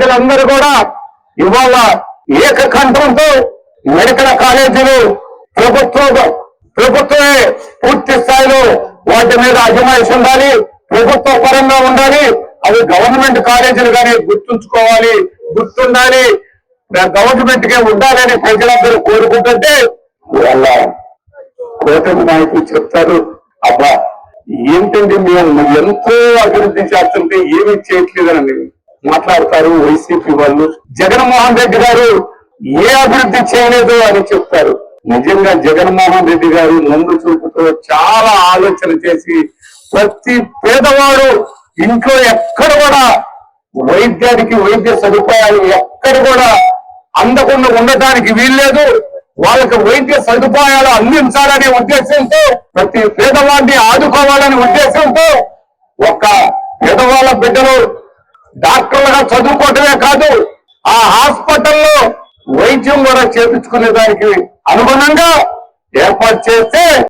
ప్రజలందరూ కూడా ఇవాళ ఏకకంఠంతో మెడికల్ కాలేజీలు ప్రభుత్వం ప్రభుత్వమే పూర్తి స్థాయిలో వాటి మీద అజమాయిషి ఉండాలి ప్రభుత్వ పరంగా ఉండాలి అవి గవర్నమెంట్ కాలేజీలు కానీ గుర్తుంచుకోవాలి గుర్తుండాలి. గవర్నమెంట్ కే ఉండాలని ప్రజలందరూ కోరుకుంటుంటే వాళ్ళ కూటమి నాయకులు చెప్తారు అబ్బా ఏంటండి మేము ఎంతో అభివృద్ధి చేస్తుంటే ఏమీ చేయట్లేదని మాట్లాడతారు వైసీపీ వాళ్ళు. జగన్మోహన్ రెడ్డి గారు ఏ అభివృద్ధి చేయలేదు అని చెప్తారు. నిజంగా జగన్మోహన్ రెడ్డి గారు ముందు చూపుతో చాలా ఆలోచన చేసి ప్రతి పేదవాడు ఇంట్లో ఎక్కడ కూడా వైద్యానికి వైద్య సదుపాయాలు ఎక్కడ కూడా అందకుండా ఉండటానికి వీల్లేదు. వాళ్ళకి వైద్య సదుపాయాలు అందించాలనే ఉద్దేశంతో ప్రతి పేదవాడిని ఆదుకోవాలనే ఉద్దేశంతో ఒక పేదవాళ్ళ బిడ్డలు డాక్టర్ కేవలం చదువుకోవటమే కాదు ఆ హాస్పిటల్లో వైద్యం కూడా చేపించుకునే దానికి అనుగుణంగా ఏర్పాటు చేస్తే